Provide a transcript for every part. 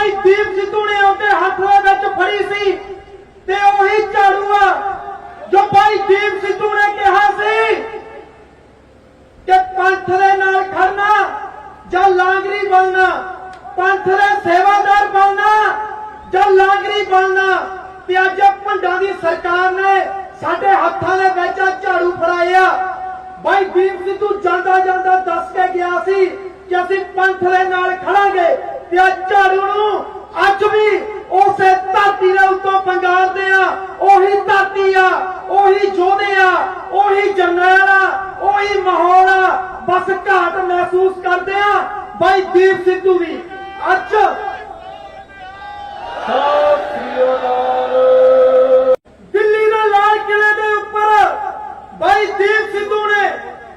ਭਾਈ ਦੀਪ ਸਿੱਧੂ ਨੇ ਉਹਦੇ ਹੱਥ ਦੇ ਵਿੱਚ ਫੜੀ ਸੀ ਤੇ ਉਹੀ ਝਾੜੂ ਆ ਜੋ ਭਾਈ ਦੀਪ ਸਿੱਧੂ ਨੇ ਕਿਹਾ ਸੀ ਕਿ ਪੰਥ ਦੇ ਨਾਲ ਖੜਨਾ ਜਾਂ ਲਾਂਗਰੀ ਬਣਨਾ, ਪੰਥ ਦੇ ਸੇਵਾਦਾਰ ਬਣਨਾ ਜਾਂ ਲਾਂਗਰੀ ਬਣਨਾ, ਤੇ ਅੱਜ ਇਹ ਭੰਡਾਂ ਦੀ ਸਰਕਾਰ ਨੇ ਸਾਡੇ ਹੱਥਾਂ ਦੇ ਵਿੱਚ ਝਾੜੂ ਫੜਾਇਆ। ਬਾਈ ਦੀਪ ਸਿੱਧੂ ਜਾਂਦਾ ਜਾਂਦਾ ਦੱਸ ਕੇ ਗਿਆ ਸੀ ਕਿ ਅਸੀਂ ਪੰਥ ਦੇ ਨਾਲ ਖੜਾਂਗੇ। ਤੇ ਆ ਝਾੜੂ ਨੂੰ ਅੱਜ ਵੀ ਉਸੇ ਧਰਤੀ ਦੇ ਉੱਤੋਂ ਪੰਗਾਰਦੇ ਆ। ਉਹੀ ਧਰਤੀ ਆ, ਉਹੀ ਯੋਧੇ ਆ, ਉਹੀ ਜਰਨੈਲ ਆ, ਉਹੀ ਮਾਹੌਲ ਆ। ਬਸ ਘਾਟ ਮਹਿਸੂਸ ਕਰਦੇ ਆ। ਬਾਈ ਦੀਪ ਸਿੱਧੂ ਦੀ ਅੱਜ। ਦਿੱਲੀ ਦੇ ਲਾਲ ਕਿਲੇ ਦੇ ਉੱਪਰ ਬਾਈ ਦੀਪ ਸਿੱਧੂ ਨੇ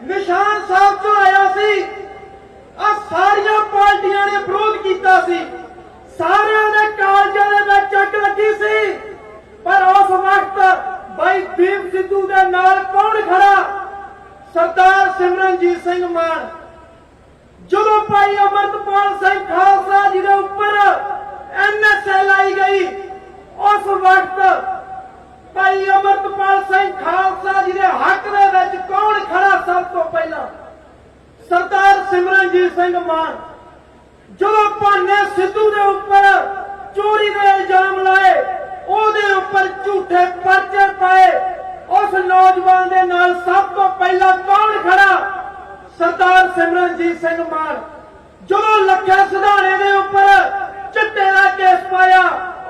ਨਿਸ਼ਾਨ ਸਾਹਿਬ ਚੜਾਇਆ ਸੀ ਆ ਸਾਰੀਆਂ ਪਾਰਟੀਆਂ ਨੇ ਵਿਰੋਧ ਕੀਤਾ ਸੀ। ਸਾਰਿਆਂ ਦੇ ਕਾਲਜਾਂ ਦੇ ਵਿੱਚ ਅੱਗ ਲੱਗੀ ਸੀ। ਪਰ ਉਸ ਵਕਤ ਬਾਈ ਦੀਪ ਸਿੱਧੂ ਦੇ ਨਾਲ ਕੌਣ ਖੜਾ? ਸਰਦਾਰ ਸਿਮਰਨਜੀਤ ਸਿੰਘ ਮਾਨ। ਜਦੋਂ ਭਾਈ ਅਮਰਤਪਾਲ ਸਿੰਘ ਖਾਲਸਾ ਜੀ ਦੇ ਉੱਪਰ ਐਨਐਸਏ ਲਾਈ ਗਈ, ਉਸ ਵਕਤ ਭਾਈ ਅਮਰਤਪਾਲ ਸਿੰਘ ਖਾਲਸਾ ਜੀ ਦੇ ਹੱਕ ਦੇ ਵਿੱਚ ਕੌਣ ਖੜਾ ਸਭ ਤੋਂ ਪਹਿਲਾਂ? ਸਰਦਾਰ ਸਿਮਰਨਜੀਤ ਸਿੰਘ ਮਾਨ। ਜਦੋਂ ਭਾਨੇ ਸਿੱਧੂ ਦੇ ਉੱਪਰ ਚੋਰੀ ਦੇ ਇਲਜ਼ਾਮ ਲਾਏ, ਉਹਦੇ ਉੱਪਰ ਝੂਠੇ ਪਰਚੇ ਪਾਏ, ਉਸ ਨੌਜਵਾਨ ਦੇ ਨਾਲ ਸਭ ਤੋਂ ਪਹਿਲਾਂ ਕੌਣ ਖੜਾ? ਸਰਦਾਰ ਸਿਮਰਨਜੀਤ ਸਿੰਘ ਮਾਨ। ਜਦੋਂ ਲੱਖੇ ਸਿਧਾਣੇ ਦੇ ਉੱਪਰ ਚਿੱਟੇ ਦਾ ਕੇਸ ਪਾਇਆ,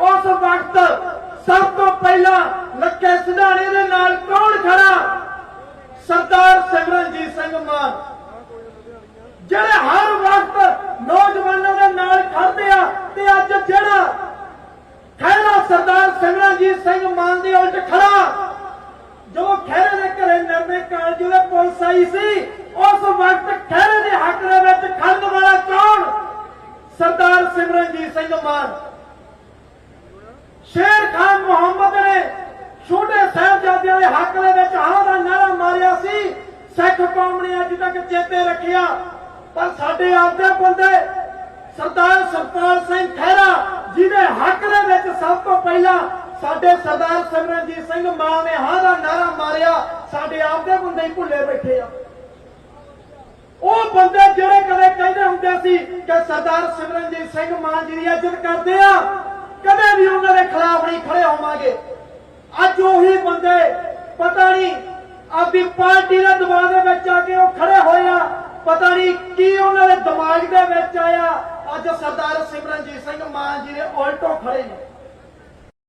ਉਸ ਵਕਤ ਸਭ ਤੋਂ ਪਹਿਲਾਂ ਲੱਖੇ ਸਿਧਾਣੇ ਦੇ ਨਾਲ ਕੌਣ ਖੜਾ? ਸਰਦਾਰ ਸਿਮਰਨਜੀਤ ਸਿੰਘ ਮਾਨ। ਜਿਹੜੇ ਹਰ ਨੌਜਵਾਨਾਂ ਦੇ ਨਾਲ ਖੜਦੇ ਆ ਤੇ ਅੱਜ ਜਿਹੜਾ ਖਹਿਰਾ ਸਰਦਾਰ ਸਿਮਰਨਜੀਤ ਸਿੰਘ ਮਾਨ ਦੀ ਉਲਟ ਖੜਾ ਜਦੋਂ ਖਹਿਰੇ ਦੇ ਘਰੇ ਨਰਮੇ ਕਾਲਜ ਦੇ ਪੁਲਿਸ ਆਈ ਸੀ, ਉਸ ਵਕਤ ਖਹਿਰੇ ਦੇ ਹੱਕ ਦੇ ਵਿੱਚ ਖੜਨ ਵਾਲਾ ਕੌਣ? ਸਰਦਾਰ ਸਿਮਰਨਜੀਤ ਸਿੰਘ ਮਾਨ। ਸ਼ੇਰ ਖਾਨ ਮੁਹੰਮਦ ਨੇ ਛੋਟੇ ਸਾਹਿਬਜ਼ਾਦਿਆਂ ਦੇ ਹੱਕ ਦੇ ਵਿੱਚ ਹਾਂ ਦਾ ਨਾਰਾ ਮਾਰਿਆ ਸੀ। ਸਿੱਖ ਕੌਮ ਨੇ ਅੱਜ ਤੱਕ ਚੇਤੇ ਰੱਖਿਆ। ਪਰ ਸਾਡੇ ਆਪਦੇ ਬੰਦੇ ਸਰਦਾਰ ਸਰਪਾਲ ਸਿੰਘ ਖਹਿਰਾ ਜਿਹਦੇ ਹੱਕ ਦੇ ਵਿੱਚ ਸਭ ਤੋਂ ਪਹਿਲਾਂ ਸਾਡੇ ਸਰਦਾਰ ਸਿਮਰਨਜੀਤ ਸਿੰਘ ਮਾਨ ਨੇ ਹਾਂ ਦਾ ਨਾਰਾ ਮਾਰਿਆ, ਸਾਡੇ ਆਪਦੇ ਬੰਦੇ ਹੀ ਭੁੱਲੇ ਬੈਠੇ ਆ। ਉਹ ਬੰਦੇ ਜਿਹੜੇ ਕਦੇ ਕਹਿੰਦੇ ਹੁੰਦੇ ਸੀ ਕਿ ਸਰਦਾਰ ਸਿਮਰਨਜੀਤ ਸਿੰਘ ਮਾਨ ਜੀ ਦੀ ਇੱਜ਼ਤ ਕਰਦੇ ਆ, ਕਦੇ ਵੀ ਉਹਨਾਂ ਦੇ ਖਿਲਾਫ ਨਹੀਂ ਖੜੇ ਹੋਵਾਂਗੇ। ਅੱਜ ਉਹੀ ਬੰਦੇ, ਪਤਾ ਨਹੀਂ ਆਪਣੀ ਪਾਰਟੀ ਦੇ ਦਬਾਅ ਦੇ ਵਿੱਚ ਆ ਕੇ ਉਹ ਖੜੇ ਹੋਏ ਆ। ਪਤਾ ਨਹੀਂ ਕੀ ਉਹਨਾਂ ਦੇ ਦਿਮਾਗ ਦੇ ਵਿੱਚ ਆਇਆ। ਅੱਜ ਸਰਦਾਰ ਸਿਮਰਨਜੀਤ ਸਿੰਘ ਮਾਨ ਜੀ ਦੇ ਉਲਟੋ ਖੜੇ ਨੇ।